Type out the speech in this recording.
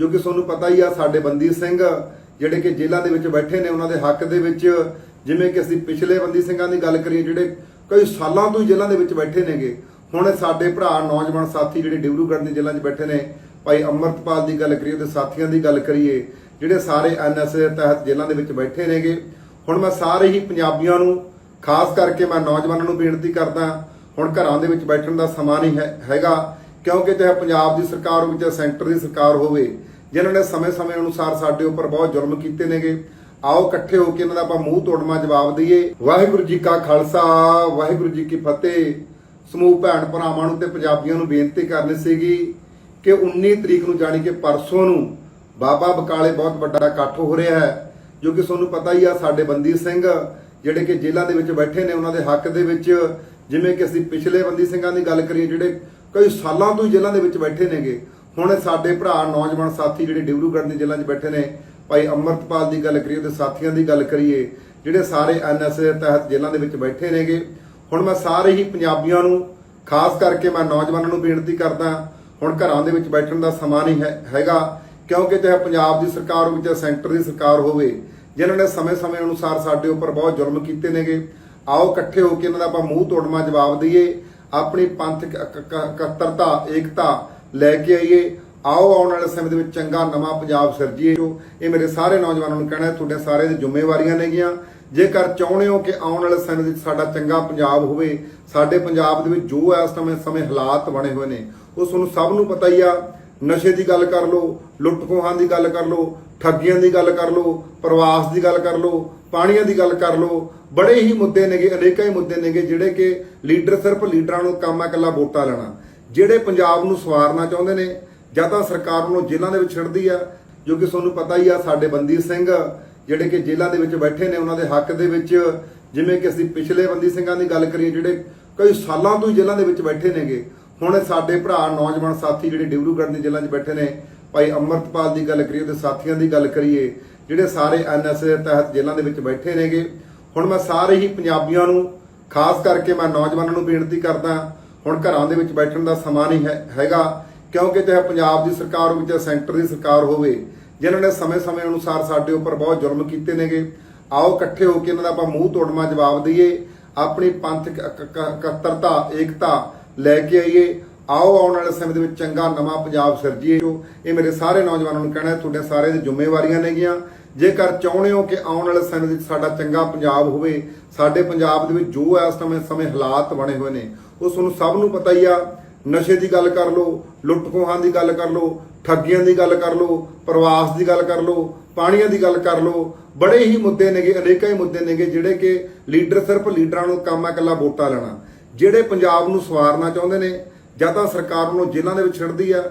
ਜੋ ਕਿ ਤੁਹਾਨੂੰ ਪਤਾ ਹੀ ਆ ਸਾਡੇ ਬੰਦੀ ਸਿੰਘ, ਜਿਹੜੇ ਕਿ ਜੇਲ੍ਹਾਂ ਦੇ ਵਿੱਚ ਬੈਠੇ ਨੇ, ਉਹਨਾਂ ਦੇ ਹੱਕ ਦੇ ਵਿੱਚ ਜਿਵੇਂ ਕਿ ਅਸੀਂ ਪਿਛਲੇ ਬੰਦੀ ਸਿੰਘਾਂ ਦੀ ਗੱਲ ਕਰੀਏ, ਜਿਹੜੇ ਕਈ ਸਾਲਾਂ ਤੋਂ ਹੀ ਜੇਲ੍ਹਾਂ ਦੇ ਵਿੱਚ ਬੈਠੇ ਨੇਗੇ। ਹੁਣ ਸਾਡੇ ਭਰਾ ਨੌਜਵਾਨ ਸਾਥੀ ਜਿਹੜੇ ਡਿਬਰੂਗੜ੍ਹ ਦੀ ਜੇਲ੍ਹਾਂ 'ਚ ਬੈਠੇ ਨੇ, ਭਾਈ ਅਮਰਤਪਾਲ ਦੀ ਗੱਲ ਕਰੀਏ ਤੇ ਸਾਥੀਆਂ ਦੀ ਗੱਲ ਕਰੀਏ, ਜਿਹੜੇ ਸਾਰੇ ਐਨਐਸਏ ਤਹਿਤ ਜੇਲ੍ਹਾਂ ਦੇ ਵਿੱਚ ਬੈਠੇ ਨੇਗੇ। ਹੁਣ ਮੈਂ ਸਾਰੇ ਹੀ ਪੰਜਾਬੀਆਂ ਨੂੰ, ਖਾਸ ਕਰਕੇ ਮੈਂ ਨੌਜਵਾਨਾਂ ਨੂੰ ਬੇਨਤੀ ਕਰਦਾ, ਹੁਣ ਘਰਾਂ ਦੇ ਵਿੱਚ ਬੈਠਣ ਦਾ ਸਮਾਂ ਨਹੀਂ ਹੈ- ਹੈਗਾ, ਕਿਉਂਕਿ ਚਾਹੇ ਪੰਜਾਬ ਦੀ ਸਰਕਾਰ ਹੋਵੇ ਚਾਹੇ ਸੈਂਟਰ ਦੀ ਸਰਕਾਰ ਹੋਵੇ ਜਿਨ੍ਹਾਂ ਨੇ ਸਮੇਂ-ਸਮੇਂ ਅਨੁਸਾਰ ਸਾਡੇ ਉੱਪਰ ਬਹੁਤ ਜ਼ੁਲਮ ਕੀਤੇ ਨੇਗੇ। ਆਓ ਇਕੱਠੇ ਹੋ ਕੇ ਇਹਨਾਂ ਦਾ ਆਪਾਂ ਮੂੰਹ ਤੋੜਮਾ ਜਵਾਬ ਦਈਏ। ਵਾਹਿਗੁਰੂ ਜੀ ਕਾ ਖਾਲਸਾ, ਵਾਹਿਗੁਰੂ ਜੀ ਕੀ ਫਤਿਹ। ਸਮੂਹ ਭੈਣ ਭਰਾਵਾਂ ਨੂੰ ਤੇ ਪੰਜਾਬੀਆਂ ਨੂੰ ਬੇਨਤੀ ਕਰਨੀ ਸੀਗੀ ਕਿ 19 ਤਰੀਕ ਨੂੰ ਜਾਣੀ ਕਿ ਪਰਸੋਂ ਨੂੰ ਬਾਬਾ ਬਕਾਲੇ ਬਹੁਤ ਵੱਡਾ ਇਕੱਠ ਹੋ ਰਿਹਾ ਹੈ, ਜੋ ਕਿ ਤੁਹਾਨੂੰ ਪਤਾ ਹੀ ਆ ਸਾਡੇ ਬੰਦੀ ਸਿੰਘ, ਜਿਹੜੇ ਕਿ ਜੇਲ੍ਹਾਂ ਦੇ ਵਿੱਚ ਬੈਠੇ ਨੇ, ਉਹਨਾਂ ਦੇ ਹੱਕ ਦੇ ਵਿੱਚ, ਜਿਵੇਂ ਕਿ ਅਸੀਂ ਪਿਛਲੇ ਬੰਦੀ ਸਿੰਘਾਂ ਦੀ ਗੱਲ ਕਰੀਏ, ਜਿਹੜੇ ਕਈ ਸਾਲਾਂ ਤੋਂ ਹੀ ਜੇਲ੍ਹਾਂ ਦੇ ਵਿੱਚ ਬੈਠੇ ਨੇਗੇ। ਹੁਣ ਸਾਡੇ ਭਰਾ ਨੌਜਵਾਨ ਸਾਥੀ ਜਿਹੜੇ ਡਿਬਰੂਗੜ੍ਹ ਦੀ ਜੇਲ੍ਹਾਂ 'ਚ ਬੈਠੇ ਨੇ, ਭਾਈ ਅਮਰਤਪਾਲ ਦੀ ਗੱਲ ਕਰੀਏ ਤੇ ਸਾਥੀਆਂ ਦੀ ਗੱਲ ਕਰੀਏ, ਜਿਹੜੇ ਸਾਰੇ ਐਨਐਸਏ ਤਹਿਤ ਜੇਲ੍ਹਾਂ ਦੇ ਵਿੱਚ ਬੈਠੇ ਨੇਗੇ। ਹੁਣ ਮੈਂ ਸਾਰੇ ਹੀ ਪੰਜਾਬੀਆਂ ਨੂੰ, ਖਾਸ ਕਰਕੇ ਮੈਂ ਨੌਜਵਾਨਾਂ ਨੂੰ ਬੇਨਤੀ ਕਰਦਾ, ਹੁਣ ਘਰਾਂ ਦੇ ਵਿੱਚ ਬੈਠਣ ਦਾ ਸਮਾਂ ਨਹੀਂ ਹੈ- ਹੈਗਾ, ਕਿਉਂਕਿ ਚਾਹੇ ਪੰਜਾਬ ਦੀ ਸਰਕਾਰ ਹੋਵੇ ਚਾਹੇ ਸੈਂਟਰ ਦੀ ਸਰਕਾਰ ਹੋਵੇ, ਜਿਨ੍ਹਾਂ ਨੇ ਸਮੇਂ-ਸਮੇਂ ਅਨੁਸਾਰ ਸਾਡੇ ਉੱਪਰ ਬਹੁਤ ਜ਼ੁਲਮ ਕੀਤੇ ਨੇਗੇ। ਆਓ ਇਕੱਠੇ ਹੋ ਕੇ ਇਹਨਾਂ ਦਾ ਆਪਾਂ ਮੂੰਹ ਤੋੜਮਾ ਜਵਾਬ ਦਈਏ। ਆਪਣੀ ਪੰਥਕ ਇਕੱਤਰਤਾ, ਏਕਤਾ ਲੈ ਕੇ ਆਈਏ। ਆਓ, ਆਉਣ ਵਾਲੇ ਸਮੇਂ ਦੇ ਵਿੱਚ ਚੰਗਾ ਨਵਾਂ ਪੰਜਾਬ ਸਿਰਜੀਏ। ਇਹ ਮੇਰੇ ਸਾਰੇ ਨੌਜਵਾਨਾਂ ਨੂੰ ਕਹਿਣਾ ਤੁਹਾਡੇ ਸਾਰੇ ਦੀ ਜ਼ਿੰਮੇਵਾਰੀਆਂ ਨੇਗੀਆਂ ਜੇਕਰ ਚਾਹੁੰਦੇ ਹੋ ਕਿ ਆਉਣ ਵਾਲੇ ਸਮੇਂ ਵਿੱਚ ਸਾਡਾ ਚੰਗਾ ਪੰਜਾਬ ਹੋਵੇ, ਸਾਡੇ ਪੰਜਾਬ ਦੇ ਵਿੱਚ ਜੋ ਇਸ ਸਮੇਂ ਸਮੇਂ ਹਾਲਾਤ ਬਣੇ ਹੋਏ ਨੇ, ਉਹ ਤੁਹਾਨੂੰ ਸਭ ਨੂੰ ਪਤਾ ਹੀ ਆ। ਨਸ਼ੇ ਦੀ ਗੱਲ ਕਰ ਲਓ, ਲੁੱਟ ਖੋਹਾਂ ਦੀ ਗੱਲ ਕਰ ਲਓ, ਠੱਗੀਆਂ ਦੀ ਗੱਲ ਕਰ ਲਓ, ਪ੍ਰਵਾਸ ਦੀ ਗੱਲ ਕਰ ਲਓ, ਪਾਣੀਆਂ ਦੀ ਗੱਲ ਕਰ ਲਓ, ਬੜੇ ਹੀ ਮੁੱਦੇ ਨੇਗੇ, ਅਨੇਕਾਂ ਹੀ ਮੁੱਦੇ ਨੇਗੇ, ਜਿਹੜੇ ਕਿ ਲੀਡਰ ਸਿਰਫ ਲੀਡਰਾਂ ਨੂੰ ਕੰਮ ਆ, ਇਕੱਲਾ ਵੋਟਾਂ ਲੈਣਾ। ਜਿਹੜੇ ਪੰਜਾਬ ਨੂੰ ਸਵਾਰਨਾ ਚਾਹੁੰਦੇ ਨੇ, ਜਾਂ ਤਾਂ ਸਰਕਾਰ ਨੂੰ ਜੇਲ੍ਹਾਂ ਦੇ ਵਿੱਚ ਛੱਡਦੀ ਆ, ਜੋ ਕਿ ਤੁਹਾਨੂੰ ਪਤਾ ਹੀ ਆ, ਸਾਡੇ ਬੰਦੀ ਸਿੰਘ, ਜਿਹੜੇ ਕਿ ਜੇਲ੍ਹਾਂ ਦੇ ਵਿੱਚ ਬੈਠੇ ਨੇ, ਉਹਨਾਂ ਦੇ ਹੱਕ ਦੇ ਵਿੱਚ, ਜਿਵੇਂ ਕਿ ਅਸੀਂ ਪਿਛਲੇ ਬੰਦੀ ਸਿੰਘਾਂ ਦੀ ਗੱਲ ਕਰੀਏ, ਜਿਹੜੇ ਕਈ ਸਾਲਾਂ ਤੋਂ ਹੀ ਜੇਲ੍ਹਾਂ ਦੇ ਵਿੱਚ ਬੈਠੇ ਨੇਗੇ। ਹੁਣ ਸਾਡੇ ਭਰਾ ਨੌਜਵਾਨ ਸਾਥੀ ਜਿਹੜੇ ਡਿਬਰੂਗੜ੍ਹ ਦੀ ਜੇਲ੍ਹਾਂ 'ਚ ਬੈਠੇ ਨੇ, ਭਾਈ ਅਮਰਤਪਾਲ ਦੀ ਗੱਲ ਕਰੀਏ ਤੇ ਸਾਥੀਆਂ ਦੀ ਗੱਲ ਕਰੀਏ, ਜਿਹੜੇ ਸਾਰੇ ਐਨਐਸਏ ਤਹਿਤ ਜੇਲ੍ਹਾਂ ਦੇ ਵਿੱਚ ਬੈਠੇ ਨੇਗੇ। ਹੁਣ ਮੈਂ ਸਾਰੇ ਹੀ ਪੰਜਾਬੀਆਂ ਨੂੰ, ਖਾਸ ਕਰਕੇ ਮੈਂ ਨੌਜਵਾਨਾਂ ਨੂੰ ਬੇਨਤੀ ਕਰਦਾ ਹੁਣ ਘਰਾਂ ਦੇ ਵਿੱਚ ਬੈਠਣ ਦਾ ਸਮਾਂ ਨਹੀਂ ਹੈ- ਹੈਗਾ, ਕਿਉਂਕਿ ਚਾਹੇ ਪੰਜਾਬ ਦੀ ਸਰਕਾਰ ਹੋਵੇ, ਚਾਹੇ ਸੈਂਟਰ ਦੀ ਸਰਕਾਰ ਹੋਵੇ, ਜਿਨ੍ਹਾਂ ਨੇ ਸਮੇਂ-ਸਮੇਂ ਅਨੁਸਾਰ ਸਾਡੇ ਉੱਪਰ ਬਹੁਤ ਜ਼ੁਲਮ ਕੀਤੇ ਨੇਗੇ, ਆਓ ਇਕੱਠੇ ਹੋ ਕੇ ਇਹਨਾਂ ਦਾ ਆਪਾਂ ਮੂੰਹ ਤੋੜਮਾ ਜਵਾਬ ਦਈਏ, ਆਪਣੀ ਪੰਥਕ ਇਕੱਤਰਤਾ ਏਕਤਾ ਲੈ ਕੇ ਆਈਏ ਆਓ ਆਉਣ ਵਾਲੇ ਸਮੇਂ ਦੇ ਵਿੱਚ ਚੰਗਾ ਨਵਾਂ ਪੰਜਾਬ ਸਿਰਜੀਏ। ਇਹ ਮੇਰੇ ਸਾਰੇ ਨੌਜਵਾਨਾਂ ਨੂੰ ਕਹਿਣਾ ਹੈ, ਤੁਹਾਡੇ ਸਾਰੇ ਦੀ ਜ਼ਿੰਮੇਵਾਰੀਆਂ ਨੇਗੀਆਂ। ਜੇਕਰ ਚਾਹੁੰਦੇ ਹੋ ਕਿ ਆਉਣ ਵਾਲੇ ਸਮੇਂ ਵਿੱਚ ਸਾਡਾ ਚੰਗਾ ਪੰਜਾਬ ਹੋਵੇ ਸਾਡੇ ਪੰਜਾਬ ਦੇ ਵਿੱਚ ਜੋ ਇਸ ਸਮੇਂ ਸਮੇਂ ਹਾਲਾਤ ਬਣੇ ਹੋਏ ਨੇ ਉਹ ਤੁਹਾਨੂੰ ਸਭ ਨੂੰ ਪਤਾ ਹੀ ਆ। ਨਸ਼ੇ ਦੀ ਗੱਲ ਕਰ ਲਓ ਲੁੱਟ ਖੋਹਾਂ ਦੀ ਗੱਲ ਕਰ ਲਓ ਠੱਗੀਆਂ ਦੀ ਗੱਲ ਕਰ ਲਓ ਪ੍ਰਵਾਸ ਦੀ ਗੱਲ ਕਰ ਲਓ ਪਾਣੀਆਂ ਦੀ ਗੱਲ ਕਰ ਲਓ ਬੜੇ ਹੀ ਮੁੱਦੇ ਨੇਗੇ ਅਨੇਕਾਂ ਹੀ ਮੁੱਦੇ ਨੇਗੇ ਜਿਹੜੇ ਕਿ ਲੀਡਰ ਸਿਰਫ ਲੀਡਰਾਂ ਨੂੰ ਕੰਮ ਆ ਇਕੱਲਾ ਵੋਟਾਂ ਲੈਣਾ। ਜਿਹੜੇ ਪੰਜਾਬ ਨੂੰ ਸਵਾਰਨਾ ਚਾਹੁੰਦੇ ਨੇ ਜਾਂ ਤਾਂ ਸਰਕਾਰ ਨੂੰ ਜੇਲ੍ਹਾਂ ਦੇ ਵਿੱਚ ਛੱਡਦੀ ਆ